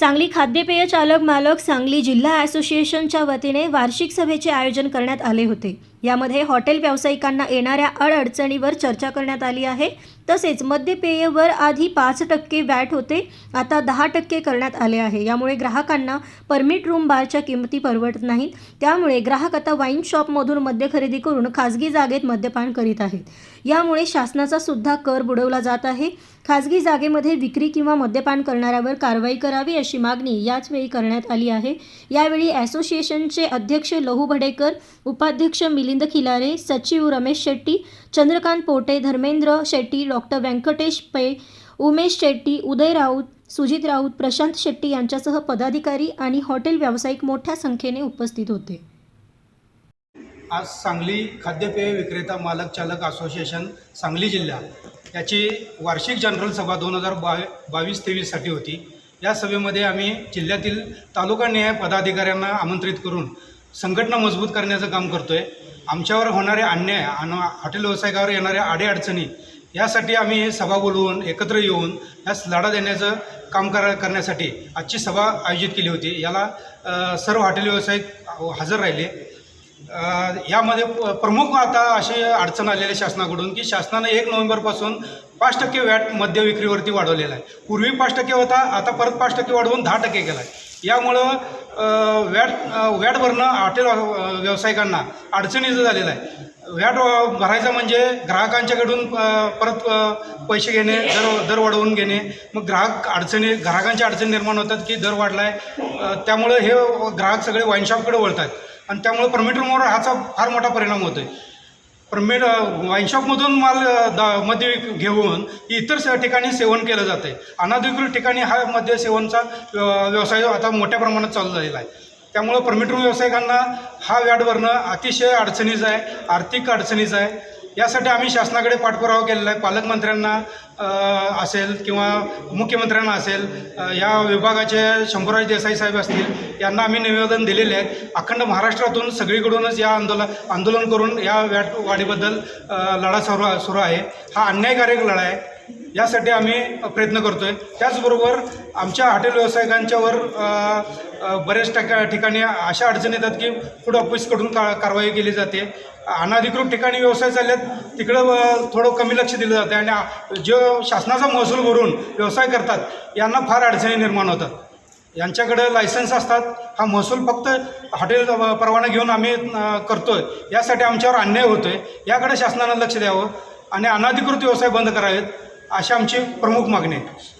सांगली खाद्यपेय चालक मालक सांगली जिल्हा असोसिएशनच्या वतीने वार्षिक सभेचे आयोजन करण्यात आले होते. यामध्ये हॉटेल व्यावसायिकांना येणाऱ्या अडअडचणीवर चर्चा करण्यात आली आहे. तसेच मद्यपेयवर आधी पाच टक्के वॅट होते आता दहा टक्के करण्यात आले आहे. यामुळे ग्राहकांना परमिट रूम बारच्या किंमती परवडत नाहीत. त्यामुळे ग्राहक आता वाईन शॉपमधून मद्य खरेदी करून खाजगी जागेत मद्यपान करीत आहेत. यामुळे शासनाचा सुद्धा कर बुडवला जात आहे. खाजगी जागेमध्ये विक्री किंवा मद्यपान करणाऱ्यावर कारवाई करावी अशी मागणी याचवेळी करण्यात आली आहे. यावेळी असोसिएशनचे अध्यक्ष लहू भडेकर उपाध्यक्ष मिल मिलिंद खिलारे सचिव रमेश शेट्टी चंद्रकांत पोटे धर्मेंद्र शेट्टी डॉक्टर व्यंकटेश पै उमेश शेट्टी उदय राऊत सुजित राऊत प्रशांत शेट्टी यांच्यासह पदाधिकारी आणि हॉटेल व्यावसायिक मोठ्या संख्येने उपस्थित होते. आज सांगली खाद्यपेय विक्रेता मालक चालक असोसिएशन सांगली जिल्हा याची वार्षिक जनरल सभा दोन हजार बावी बावीस तेवीससाठी होती. या सभेमध्ये आम्ही जिल्ह्यातील तालुकानिहाय पदाधिकाऱ्यांना आमंत्रित करून संघटना मजबूत करण्याचं काम करतो आहे आमच्यावर होणारे अन्याय आणि हॉटेल व्यावसायिकावर येणाऱ्या अडीअडचणी यासाठी आम्ही हे सभा बोलवून एकत्र येऊन यास लढा देण्याचं काम करा करण्यासाठी आजची सभा आयोजित केली होती. याला सर्व हॉटेल व्यावसायिक हजर राहिले. यामध्ये प्रमुख आता अशी अडचण आलेली शासनाकडून की शासनानं एक नोव्हेंबरपासून पाच टक्के वॅट मद्य विक्रीवरती वाढवलेला आहे. पूर्वी पाच टक्के होता आता परत पाच टक्के वाढवून दहा टक्के केला आहे. यामुळं अ, वॅट वॅट भरणं हॉटेल व्यावसायिकांना अडचणीचं झालेलं आहे व्हॅट भरायचं म्हणजे ग्राहकांच्याकडून परत पैसे घेणे दर दर वाढवून घेणे. मग ग्राहक अडचणी ग्राहकांच्या अडचणी निर्माण होतात की दर वाढला आहे त्यामुळं हे ग्राहक सगळे वाईनशॉपकडे वळतात आणि त्यामुळे परमिटर रूमवर ह्याचा फार मोठा परिणाम होतो आहे परमिट वाईन शॉपमधून माल दा मध्ये विक- घेऊन इतर स- ठिकाणी सेवन केलं जातं आहे अनाधिकृत ठिकाणी हा मद्य सेवनचा व्यवसाय आता मोठ्या प्रमाणात चालू झालेला आहे. त्यामुळं परमिटरू व्यावसायिकांना हा व्याट भरणं अतिशय अडचणीचं आहे आर्थिक अडचणीचं आहे. यासाठी आम्ही शासनाकडे पाठपुरावा केलेला आहे. पालकमंत्र्यांना असेल किंवा मुख्यमंत्र्यांना असेल या विभागाचे शंभूराज देसाई साहेब असतील यांना आम्ही निवेदन दिलेले आहेत अखंड महाराष्ट्रातून सगळीकडूनच या आंदोलन आंदोलन करून या व्याट वाढीबद्दल लढा सुरू सुरू आहे. हा अन्यायकारक लढा आहे. यासाठी आम्ही प्रयत्न करतो आहे त्याचबरोबर आमच्या हॉटेल व्यावसायिकांच्यावर बऱ्याच टक्का ठिकाणी अशा अडचणी येतात की फूड ऑफिसकडून का कारवाई केली जाते. अनाधिकृत ठिकाणी व्यवसाय चालल्यात तिकडं थोडं कमी लक्ष दिलं जाते आणि जे जो शासनाचा महसूल भरून व्यवसाय करतात यांना फार अडचणी निर्माण होतात. यांच्याकडं लायसन्स असतात हा महसूल फक्त हॉटेल परवाना घेऊन आम्ही करतो आहे यासाठी आमच्यावर अन्याय होतो आहे याकडे शासनानं लक्ष द्यावं आणि अनाधिकृत व्यवसाय बंद करावेत. अशी आमची प्रमुख मागणी आहे.